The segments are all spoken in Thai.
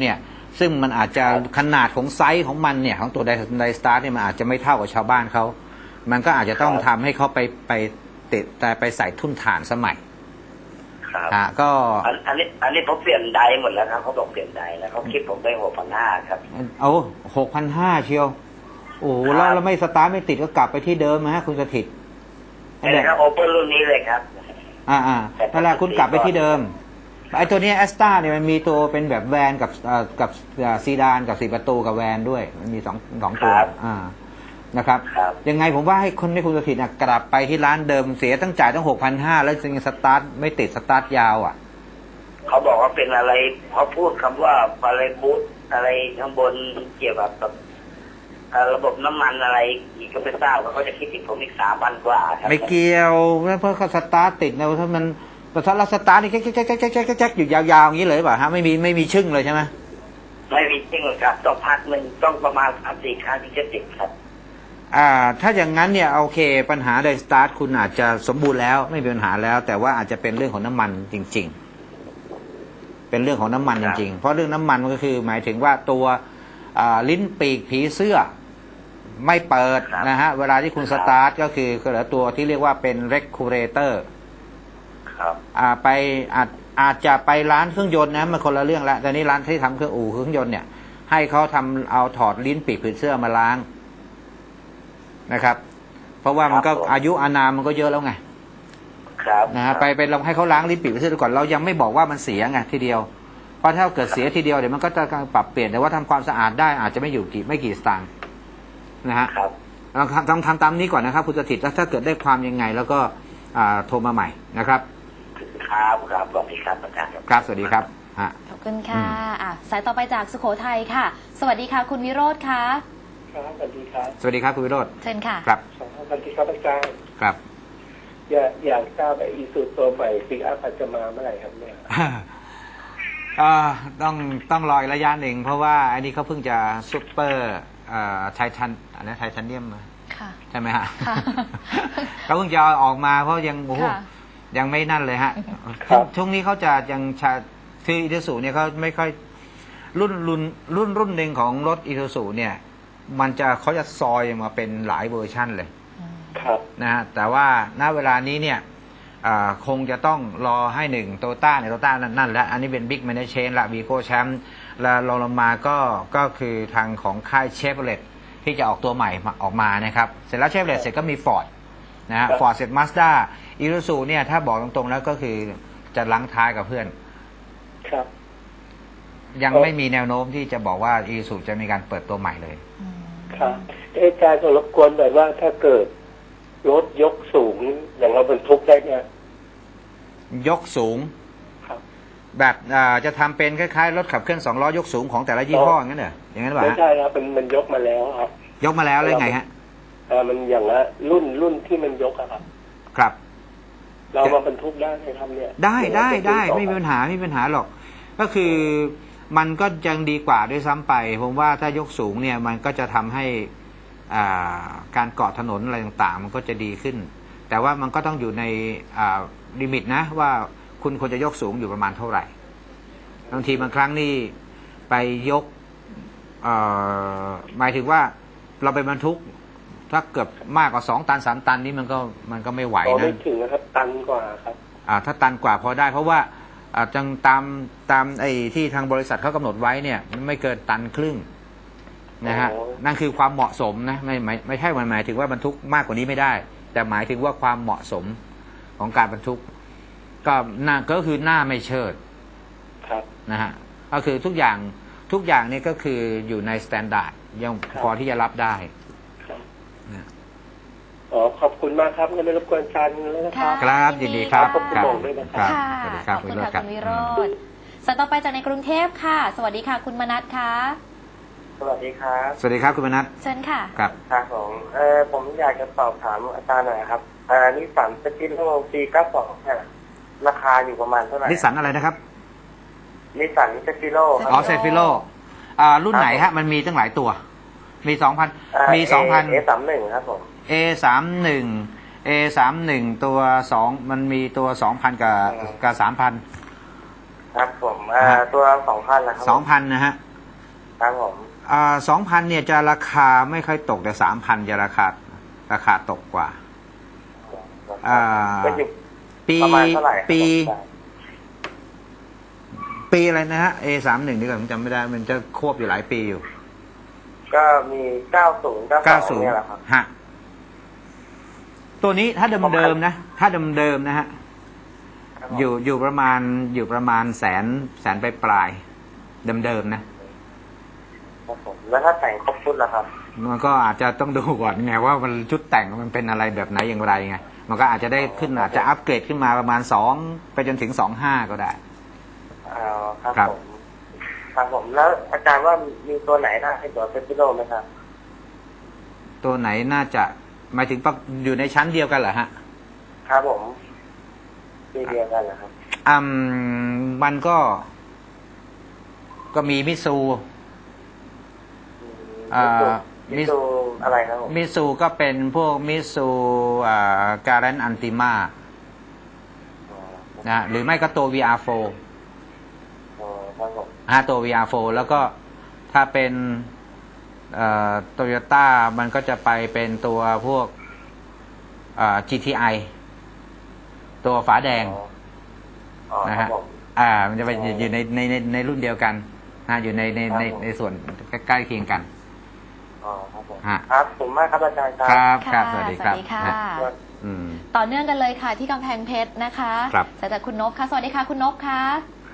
เนี่ยซึ่งมันอาจจะขนาดของไซส์ของมันเนี่ยของตัวไดไดสตาร์เนี่ยมันอาจจะไม่เท่ากับชาวบ้านเขา มันก็อาจจะต้องครับทำให้เขาไปไปติดแต่ไปใส่ทุ่นฐานสมัยครับอะก็อันอันนี้อันนี้ผมเปลี่ยนไดหมดแล้วครับเขาบอกเปลี่ยนไดแล้วเขาคิดผมไปหกพันห้าครับเอาหกพันห้าเชียว โอ้โหครับแล้วเราไม่สตาร์ทไม่ติดก็กลับไปที่เดิมนะฮะคุณสถิตนี่นะครับโอเปนรุ่นนี้เลยครับอ่าอ่านั่นแหละคุณกลับไปที่เดิม ไอ้ตัวเนี้แอสตาเนี่ยมันมีตัวเป็นแบบแวนกับเอ่อกับอ่าซีดานกับสี่ประตูกับแวนด้วย มันมีสองสองตัวครับอ่านะครับ ครับ ยังไงผมว่าให้คนให้คุณสถิตนะกลับไปที่ร้านเดิมเสียตั้งจ่ายตั้งหกพันห้าแล้วยังสตาร์ทไม่ติดสตาร์ทยาวอะ เขาบอกว่าเป็นอะไรเขาพูดคำว่าอะไรบูทอะไรข้างบนเกี่ยวกับแบบเอ่อระบบน้ำมันอะไรอีกก็ไม่ทราบว่าเขาจะคิดถึงผมอีกสามพันกว่าครับไม่เกี่ยวเพราะเขาสตาร์ทติดนะถ้ามัน แต่ถ้าเราสตาร์ทนี่แจ๊กแจ๊กแจ๊กแจ๊กแจ๊กแจ๊กแจ๊กอยู่ยาวๆอย่างนี้เลยเปล่าฮะไม่มีไม่มีชึ่งเลยใช่ไหมไม่มีจริงหรอกครับต้องพักหนึ่งต้องประมาณสามสี่ครั้งที่จะติดครับ อ่า ถ้าอย่างนั้นเนี่ยโอเค ปัญหาไดสตาร์ทคุณอาจจะสมบูรณ์แล้วไม่มีปัญหาแล้ว แต่ว่าอาจจะเป็นเรื่องของน้ำมันจริง ๆ เป็นเรื่องของน้ำมันจริง ๆ เพราะเรื่องน้ำมันมันก็คือหมายถึงว่าตัวอ่าลิ้นปีกผีเสื้อ ไม่เปิดครับนะฮะเวลาที่คุณคสรับ ตาร์ทก็คือเหลือตัวที่เรียกว่าเป็น regulator ครั บ อ่าไปอาจอาจจะไปร้านเครื่องยนต์นะมันคนละเรื่องละแต่นี่ร้านที่ทำเครื่องอู่เครื่องยนต์เนี่ย ให้เขาทำเอาถอดลิ้นปีกผีเสื้อมาล้างนะครับ เพราะว่ามันก็ครับผมอายุอานามมันก็เยอะแล้วไงครับนะฮะไปไปลองให้เขาล้างลิ้นปีกผีเสื้อดูก่อนเรายังไม่บอกว่ามันเสียไงทีเดียวเพราะถ้าเกิดเสียทีเดียวเดี๋ยวมันก็จะปรับเปลี่ยนแต่ว่าทำความสะอาดได้อาจจะไม่อยู่กี่ไม่กี่สตางค์นะฮะครับลองทำทำทำตามนี้ก่อนนะครับคุณสถิตแล้วถ้าเกิดได้ความยังไง แล้วก็อ่าโทรมาใหม่นะครับ ครับครับสวัสดีครับอาจารย์ครับ สวัสดีครับฮะขอบคุณค่ะอืมอะสายต่อไปจากสุโขทัยค่ะ สวัสดีค่ะ คุณวิโรธค่ะครับสวัสดีครับ สวัสดีครับคุณวิโรธเชิญค่ะ ครับสวัสดีครับอาจารย์ครับ อยากอยากทราบไอ้อีซูตัวใหม่ปิกอัพจะมาเมื่อไหร่ครับเนี่ยอ่าต้องต้องรออีกระยะหนึ่ง เพราะว่าอันนี้เขาเพิ่งจะซุปเปอร์ไททันอันนี้ไททันเนียมค่ะใช่ไหมฮะค่ะเขาเพิ่งจะเอาออกมาเพราะยังโอ้โหค่ะ ยังไม่นั่นเลยฮะครับช่วงนี้เขาจะยังชาคืออีทูสูเนี่ยเขาไม่ค่อยรุ่นรุ่นรุ่นรุ่นหนึ่งของรถอีทูสูเนี่ย มันจะเขาจะซอยมาเป็นหลายเวอร์ชั่นเลยครับนะฮะแต่ว่าณเวลานี้เนี่ยอ่าคงจะต้องรอให้หนึ่งโตต้าเนี่ยโตต้านั่นแหละอันนี้เป็นบิ๊กแมนเชนละวีโก้แชมป์แล้วรองลงมาก็ก็คือทางของค่ายเชฟเลตที่จะออกตัวใหม่มาออกมานะครับ เสร็จแล้วเชฟเลตเสร็จก็มีฟอร์ดนะฮะฟอร์ดเสร็จมาสด้า อีรูซูเนี่ยถ้าบอกตรงๆแล้วก็คือจะลังท้ายกับเพื่อน ครับ ยังเอ่อไม่มีแนวโน้มที่จะบอกว่าอีรูซูจะมีการเปิดตัวใหม่เลย ครับเอ้อาจารย์ขอรบกวนหน่อยว่าถ้าเกิดรถยกสูงอย่างเราบรรทุกได้เนี่ยยกสูงครับแบบอ่าจะทำเป็นคล้ายๆรถขับเคลื่อนสองล้อยกสูงของแต่ละยี่ห้ออย่างนั้นเหรออย่างนั้นหรือเปไม่ล่าฮะใช่ครับมันมันยกมาแล้วครับ ยกมาแล้วแล้วไงฮะเอ่อมันอย่างละรุ่นรุ่นที่มันยกอะครับ ครับ เรามาบรรทุกได้ไหมครับเนี่ย ได้ได้ได้ต่อไม่มีปัญหาไม่มีปัญหาหรอก ก็คือมันก็ยังดีกว่าด้วยซ้ำไป ผมว่าถ้ายกสูงเนี่ยมันก็จะทำให้อ่าการเกาะถนนอะไรต่างๆ มันก็จะดีขึ้น แต่ว่ามันก็ต้องอยู่ในอ่าลิมิตนะ ว่าคุณควรจะยกสูงอยู่ประมาณเท่าไหร่บางทีบางครั้งนี่ไปยกเอ่อหมายถึงว่าเราไปบรรทุก ถ้าเกือบมากกว่าสองตันสามตันนี่มันก็มันก็ไม่ไหวอ๋อนะไม่ถึงนะครับ ตันกว่าครับอ่าถ้าตันกว่าพอได้ เพราะว่าอ่าจังตามตามไอ้ที่ทางบริษัทเขากำหนดไว้เนี่ยมันไม่เกินตันครึ่งนะฮะอ๋อนั่นคือความเหมาะสมนะไม่ไม่ไม่ใช่หมายถึงว่าบรรทุกมากกว่านี้ไม่ได้ แต่หมายถึงว่าความเหมาะสมของการบรรทุก ก็หน้าก็คือหน้าไม่เชิดครับนะฮะก็คือทุกอย่างทุกอย่างเนี่ยก็คืออยู่ในสแตนดาร์ดยังครับพอที่จะรับได้ครับ นะอ๋อขอบคุณมากครับงั้นไม่รบกวนอาจารย์แล้วนะครับค่ะครับยินดีครับขอบคุณครับผมด้วยนะครับค่ะสวัสดีครับขอบคุณวิโรจค่ะน์รับคุณวิโรธสายต่อไปจากในกรุงเทพค่ะ สวัสดีค่ะ คุณมนัทค่ะสวัสดีครับสวัสดีครับคุณมนัทเชิญค่ะ ครับ ครับผมเออผมอยากจะสอบถามอาจารย์หน่อยครับเออนิสสันสกินโลปีเก้าสองเนี่ยราคาอยู่ประมาณเท่าไหร่นิสสันอะไรนะครับ นิสสันสกิโลอ๋อเซฟิโลอ่ารุ่นไหนฮะ มันมีตั้งหลายตัว มีสองพันมีสองพันเอสามหนึ่งครับผม A สามหนึ่ง A สามหนึ่งตัวสองมันมีตัวสองพันกับกับสามพันครับผมเอ่อตัวสองพันนะครับสองพันนะฮะครับผมสองพันเนี่ยจะราคาไม่ค่อยตกแต่สามพันจะราคาราคาตกกว่าอ่าก็อยู่ปีประมาณเท่าไหร่ครับปีผมปีอะไรนะฮะ A สามหนึ่งนี่ก่อนผมจำไม่ได้ มันจะควบอยู่หลายปีอยู่ ก็มีเก้าศูนย์เก้าเก้าสศูองนย์เนี่ยแหละครับ ฮะตัวนี้ถ้าเดิมๆนะ ถ้าเดิมๆนะฮะ ครับผมอยู่อยู่ประมาณอยู่ประมาณแสนแสนปลายปลายๆเดิมๆนะ ครับผมแล้วถ้าแต่งครบชุดล่ะครับ มันก็อาจจะต้องดูก่อนไงว่ามันชุดแต่งมันเป็นอะไรแบบไหนอย่างไรไง มันก็อาจจะได้ขึ้นอาจจะอัปเกรดขึ้นมาประมาณสองไปจนถึงสองห้าก็ได้อ๋อครับครับ ผม ครับผมแล้วอาจารย์ว่ามีตัวไหนน่าให้ตัวเซฟิโลไหมครับ ตัวไหนน่าจะหมายถึงปะอยู่ในชั้นเดียวกันเหรอฮะ ครับผมปีเดียวกันนะครับอืมมันก็ ก็มีมิซูอ่ามิซูอะไรครับผมมิซูก็เป็นพวกมิซูอ่าการันอันติมาอ๋อนะหรือไม่ก็ตัว VR4 อ๋อ ครับผมฮะตัว VR4 แล้วก็ถ้าเป็นโตโยต้ามันก็จะไปเป็นตัวพวกอ่า GTI ตัวฝาแดงอ๋ออ๋อนะครับฮะผมอ่า มันจะไปอ๋อออยู่ในในในในรุ่นเดียวกันนะอยู่ในในในครับผมในส่วนใกล้ๆเคียงกันอ๋อครับผมฮะครับผมมากครับอาจารย์ครัครับคค่ะรับสวัสดีครับสวัสดีค่ะฮะอืมต่อเนื่องกันเลยค่ะที่กำแพงเพชรนะคะครับสายจากคุณนพค่ะ สวัสดีค่ะคุณนพค่ะ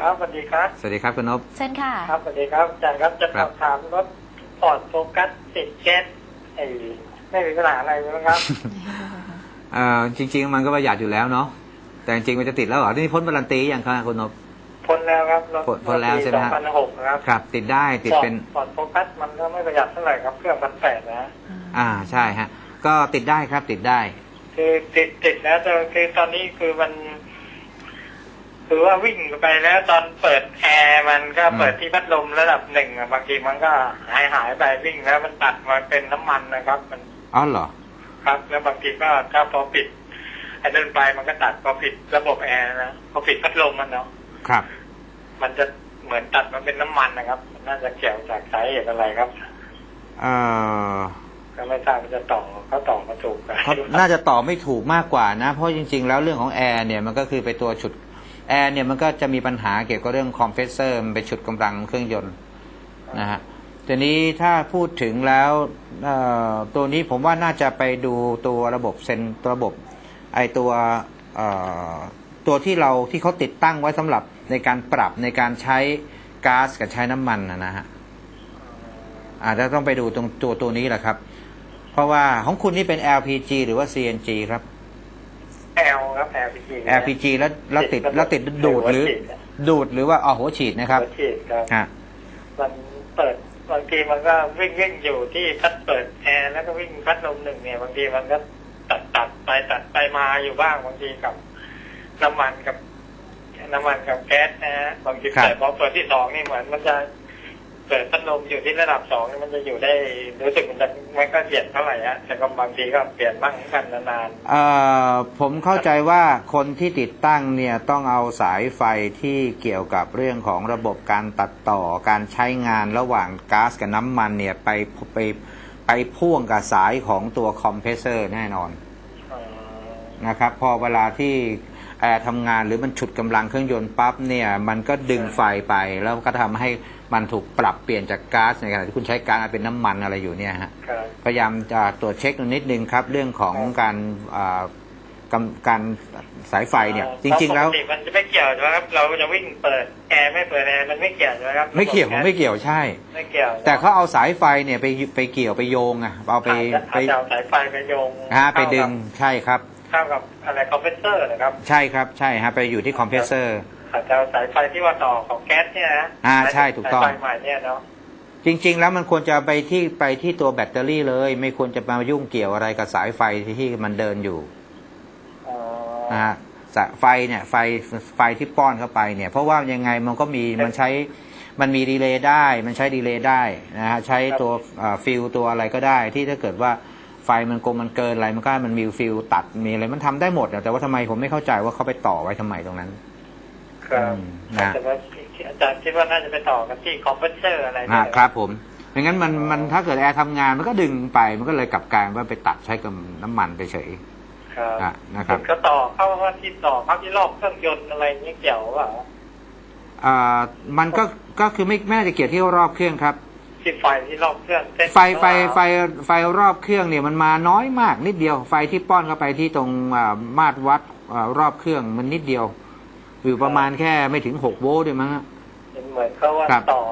ครับสวัสดีครับ สวัสดีครับคุณนพเช่นค่ะ ครับสวัสดีครับอาจารย์ครับจะคสรัอบบถามรถฟอร์ดโฟกัสติดแก๊สไอ้ไม่มีปัญหาอะไรไหมครับเอ่อจริง ๆ มันก็ประหยัดอยู่แล้วเนาะแต่จริงๆมันจะติดแล้วเหรอนี่พ้นการันตีอย่างครับคุณนพพ้นแล้วครับรถพ้นพ้นแล้วใช่ไหมสอฮะงพันหกครับครับ ติดได้ติดเป็นฟอร์ดโฟกัสมันก็ไม่ประหยัดเท่าไหร่ครับเครื่องพันแปดนะ อ่าใช่ฮะ ก็ติดได้ครับติดได้ คือติดติดแล้วแต่คือตอนนี้คือมัน คือว่าวิ่งไปแล้วตอนเปิดแอร์มันก็อืมเปิดที่พัดลมระดับหนึ่งอะบางทีมันก็หายหายไปวิ่งแล้วมันตัดมาเป็นน้ำมันนะครับ มันอ๋อเหรอครับ แล้วบางทีก็ถ้าพอปิดไอ้เดินไปมันก็ตัดพอปิดระบบแอร์นะพอปิดพัดลมมันเนาะครับ มันจะเหมือนตัดมันเป็นน้ำมันนะครับมันน่าจะเกี่ยวจากสาเหตุอะไรครับเอ่อก็ไม่ทราบมันจะต่อเขาต่อมาถูกกันเขาน่าจะต่อไม่ถูกมากกว่านะ เพราะจริง ๆ แล้วเรื่องของแอร์เนี่ยมันก็คือไปตัวฉุด แอร์เนี่ยมันก็จะมีปัญหาเกี่ยวกับเรื่องคอมเพรสเซอร์มันไปฉุดกำลังเครื่องยนต์นะฮะทีนี้ถ้าพูดถึงแล้วตัวนี้ผมว่าน่าจะไปดูตัวระบบเซนตัวระบบไอตัวตัวที่เราที่เขาติดตั้งไว้สำหรับในการปรับในการใช้ก๊าซกับใช้น้ำมันนะฮะอาจจะต้องไปดูตรงตัวตัวนี้แหละครับ เพราะว่าของคุณนี่เป็น LPG หรือว่า CNG ครับ ครับ LPG นะ LPG แล้วแล้วติดแล้วติดติดดูดหรือหัวฉีดอะดูดหรือว่าอ๋อหัวฉีดนะครับหัวฉีดครับฮะมันเปิดบางทีมันก็วิ่งวิ่งอยู่ที่พัดเปิดแอร์แล้วก็วิ่งพัดลมหนึ่งเนี่ย บางทีมันก็ตัดตัดไปตัดไปมาอยู่บ้างบางทีกับน้ำมันกับน้ำมันกับแก๊สนะฮะบางทีครับแต่พอเปิดที่สองนี่เหมือนมันจะ เปิดพัดลมอยู่ที่ระดับสองนี่มันจะอยู่ได้รู้สึกมันจะไม่ก็เปลี่ยนเท่าไหร่ฮะแต่ก็บางทีก็เปลี่ยนบ้างเหมือนกันนานเอ่อผมเข้าใจว่าคนที่ติดตั้งเนี่ยต้องเอาสายไฟที่เกี่ยวกับเรื่องของระบบการตัดต่อการใช้งานระหว่างก๊าซกับน้ำมันเนี่ยไปไปไปพ่วงกับสายของตัวคอมเพรสเซอร์แน่นอนๆเอ่อนะครับพอเวลาที่แอร์ทำงานหรือมันฉุดกำลังเครื่องยนต์ปั๊บเนี่ย มันก็ดึงไฟไปแล้วก็ทำให้ มันถูกปรับเปลี่ยนจากก๊าซในขณะที่คุณใช้ก๊าซมาเป็นน้ำมันอะไรอยู่เนี่ยฮะครับพยายามจะตรวจเช็คนิดนึงครับ เรื่องของการอ่ากำการสายไฟเนี่ย จริง ๆ แล้วปกติมันจะไม่เกี่ยวใช่ไหมครับเราจะวิ่งเปิดแอร์ไม่เปิดแอร์มันไม่เกี่ยวใช่ไหมครับไม่เกี่ยวผมไม่เกี่ยวใช่ไม่เกี่ยว แต่เขาเอาสายไฟเนี่ยไปไปเกี่ยวไปโยงอะเอาไปอาจไปจะเอาสายไฟไปโยงฮะไปดึงใช่ครับเข้ากับอะไรคอมเพรสเซอร์นะครับ ใช่ครับใช่ฮะไปอยู่ที่คอมเพรสเซอร์ อาจจะเอาสายไฟที่ว่าต่อของแก๊สเนี่ยนะอ่าใช่ถูกต้องสายไฟใหม่เนี่ยเนาะจริง ๆ แล้วมันควรจะไปที่ไปที่ตัวแบตเตอรี่เลย ไม่ควรจะมายุ่งเกี่ยวอะไรกับสายไฟที่มันเดินอยู่อ๋อนะฮะสายไฟเนี่ยไฟไฟที่ป้อนเข้าไปเนี่ย เพราะว่ายังไงมันก็มีมันใช้มันมีดีเลย์ได้ มันใช้ดีเลย์ได้นะฮะใช้ตัวฟิลตัวอะไรก็ได้ ที่ถ้าเกิดว่าไฟมันกลมมันเกินอะไรมันก็มันมีฟิลตัดมีอะไรมันทำได้หมดอะแต่ว่าทำไมผมไม่เข้าใจว่าเขาไปต่อไว้ทำไมตรงนั้น คครับอืมนะแต่ว่าอาจารย์คิดว่าน่าจะไปต่อกันที่คอมเพรสเซอร์อะไรอ่าเนี่ยครับผมไม่งั้นมันมันถ้าเกิดแอร์ทำงานมันก็ดึงไปมันก็เลยกลับกลายว่าไปตัดใช้กับน้ำมันไปเฉยครับอะนะครับเห็ก็ต่อเข้าว่าที่ต่อพักที่รอบเครื่องยนต์อะไรเงี้ยเกี่ยวว่าอ่ามันก็ก็คือไม่ไม่น่าจะเกี่ยวที่รอบเครื่องครับที่ไฟที่รอบเครื่องเส้นไฟไฟไฟไฟรอบเครื่องเนี่ยมันมาน้อยมากนิดเดียว ไฟที่ป้อนเข้าไปที่ตรงอ่ามาตรวัดอ่ารอบเครื่องมันนิดเดียว อยู่ประมาณแค่ไม่ถึงหกโวลต์ด้วยมั้งฮะเป็นเหมือนเขาว่าครับ ต่อ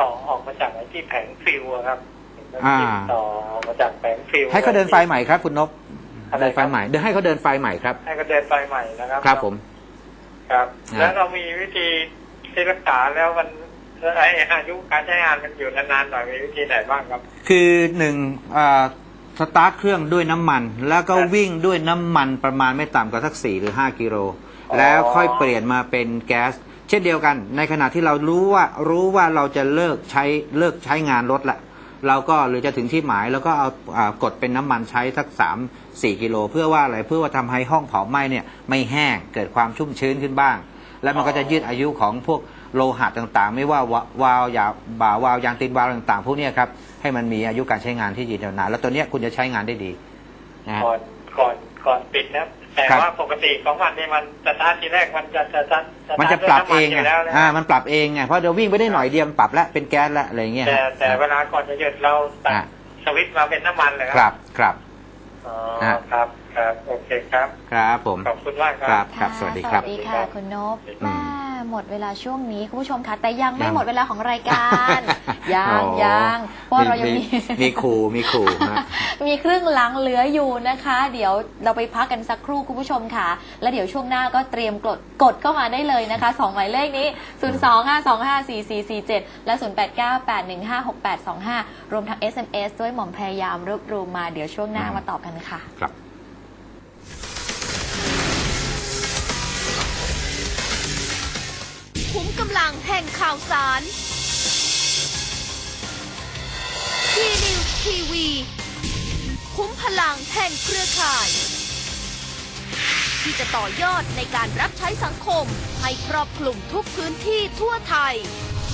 ต่อออกมาจากไอ้ที่แผงฟิวอะครับอ่า ต่อออกมาจากแผงฟิวให้เขาเดินไฟใหม่ครับคุณนพอะไรเดินไฟครับใหม่เดินให้เขาเดินไฟใหม่ครับ ให้เขาเดินไฟใหม่นะครับครับผม ครับ อ่า แล้วเรามีวิธีที่รักษาแล้วมันไอ้อายุการใช้งานมันอยู่นานๆหน่อยมีวิธีไหนบ้างครับ คือหนึ่งอ่าสตาร์ทเครื่องด้วยน้ำมัน แล้วก็ครับ วิ่งด้วยน้ำมันประมาณไม่ต่ำกว่าสักสี่หรือห้ากิโลอ๋อ แล้วค่อยเปลี่ยนมาเป็นแก๊ส เช่นเดียวกัน ในขณะที่เรารู้ว่ารู้ว่าเราจะเลิกใช้เลิกใช้งานรถละเราก็หรือจะถึงที่หมายแล้วก็เอาอากดเป็นน้ำมันใช้สักสามสี่กิโลเพื่อว่าอะไรเพื่อว่าทำให้ห้องเผาไหม้เนี่ยไม่แห้งเกิดความชุ่มชื้นขึ้นบ้าง แล้วมันก็จะยืดอายุของพวกโลหะต่างๆ ไม่ว่าวาวาวยาบ่าวาวยางตีนวาล์วต่างๆพวกเนี้ยครับให้มันมีอายุการใช้งานที่ยืนยาวนานแล้วตัวเนี้ยคุณจะใช้งานได้ดีนะฮะก่อนก่อนก่อนปิดนะ แต่ครับ ว่าปกติของมันนี่มันสตาร์ททีแรกมันจะจะจะมันจะปรับเองอไงยู่แล้วนะอ่า มันปรับเองไงเพราะเดี๋ยววิ่งไปได้หน่อยเดียวมันปรับแล้วเป็นแก๊สแล้วอะไรอย่างเงี้ยแต่ฮะแต่เวลาก่อนจะหยุดเราตัดอ่าสวิตช์มาเป็นน้ำมันเลยครับครับ อ๋ออ่าครับครับโอเคครับ ครับผม ขอบคุณมากคครัรับ บครับสวัสดีครับ สวัสดีค่ะ คุณนพ อืมแม่ หมดเวลาช่วงนี้คุณผู้ชมคะแต่ยังไม่ยัง หมดเวลาของรายการ ยังโอ้ยังเพราะเรายังมี มีครูมีครูนะมีครึ่งหลังเหลืออยู่นะคะ เดี๋ยวเราไปพักกันสักครู่คุณผู้ชมค่ะ แล้วเดี๋ยวช่วงหน้าก็เตรียมกดกดเข้ามาได้เลยนะคะสองหมายเลขนี้ 0 2 5 2 5 4 4 4 7 และ 0 8 9 8 1 5 6 8 2 5 รวมทั้ง SMS ด้วยหม่อมพยายามรวบรวมมาเดี๋ยวช่วงหน้าอืม มาตอบกันค่ะ ครับ คุ้มกำลังแห่งข่าวสารทีนิวทีวี คุ้มพลังแห่งเครือข่าย ที่จะต่อยอดในการรับใช้สังคม ให้ครอบคลุมทุกพื้นที่ทั่วไทย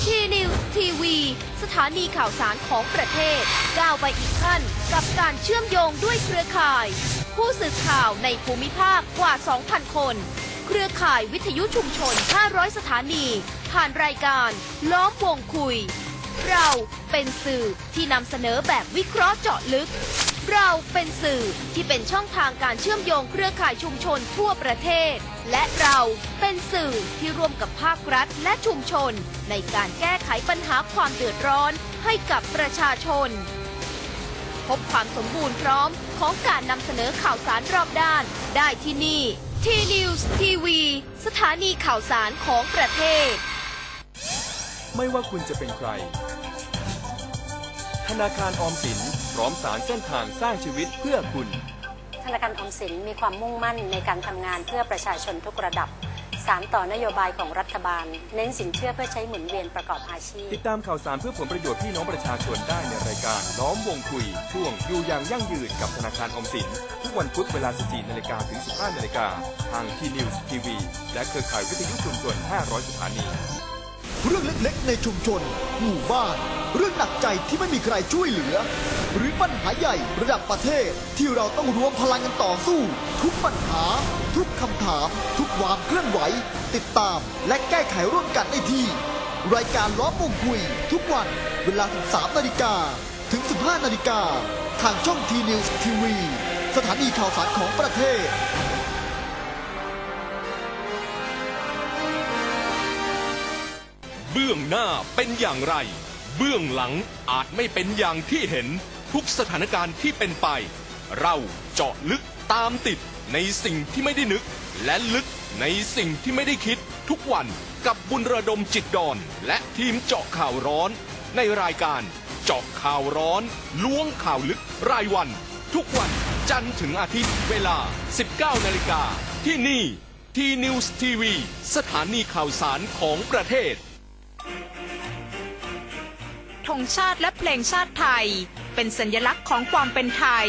ทีนิวทีวี สถานีข่าวสารของประเทศ ก้าวไปอีกขั้นกับการเชื่อมโยงด้วยเครือข่าย ผู้สื่อข่าวในภูมิภาคกว่า 2,000 คน เครือข่ายวิทยุชุมชน 500 สถานี ผ่านรายการล้อมวงคุย เราเป็นสื่อที่นำเสนอแบบวิเคราะห์เจาะลึก เราเป็นสื่อที่เป็นช่องทางการเชื่อมโยงเครือข่ายชุมชนทั่วประเทศ และเราเป็นสื่อที่ร่วมกับภาครัฐและชุมชน ในการแก้ไขปัญหาความเดือดร้อนให้กับประชาชนพบความสมบูรณ์พร้อมของการนำเสนอข่าวสารรอบด้านได้ที่นี่ ทีนิวส์ทีวีสถานีข่าวสารของประเทศ ไม่ว่าคุณจะเป็นใคร ธนาคารออมสินพร้อมสารเส้นทางสร้างชีวิตเพื่อคุณ ธนาคารออมสินมีความมุ่งมั่นในการทำงานเพื่อประชาชนทุกระดับ สารต่อนโยบายของรัฐบาล เน้นสินเชื่อเพื่อใช้หมุนเวียนประกอบอาชีพ ติดตามข่าวสารเพื่อผลประโยชน์พี่น้องประชาชนได้ในรายการล้อมวงคุย ช่วงอยู่อย่างยั่งยืนกับธนาคารออมสิน ทุกวันพุธเวลา 14นาฬิกาถึง 15นาฬิกาทางทีนิวส์ทีวีและเครือข่ายวิทยุชุมชน 500 สถานี เรื่องเล็กๆ ในชุมชน หมู่บ้าน เรื่องหนักใจที่ไม่มีใครช่วยเหลือ หรือปัญหาใหญ่ระดับประเทศที่เราต้องรวมพลังกันต่อสู้ ทุกปัญหาทุก คำถาม ทุกความเคลื่อนไหว ติดตามและแก้ไขร่วมกันได้ที่ รายการล้อมวงคุย ทุกวันเวลา 13 นาฬิกา ถึง 15 นาฬิกา ทางช่องทีนิวส์ทีวีสถานีข่าวสารของประเทศเบื้องหน้าเป็นอย่างไร เบื้องหลังอาจไม่เป็นอย่างที่เห็น ทุกสถานการณ์ที่เป็นไป เราเจาะลึก ตามติดในสิ่งที่ไม่ได้นึก และลึกในสิ่งที่ไม่ได้คิดทุกวันกับบุญระดมจิตดอน และทีมเจาะข่าวร้อน ในรายการเจาะข่าวร้อน ล้วงข่าวลึกรายวัน ทุกวันจันทร์ถึงอาทิตย์เวลา 19 นาฬิกา ที่นี่ ทีนิวส์ทีวี สถานีข่าวสารของประเทศธงชาติและเพลงชาติไทย เป็นสัญลักษณ์ของความเป็นไทย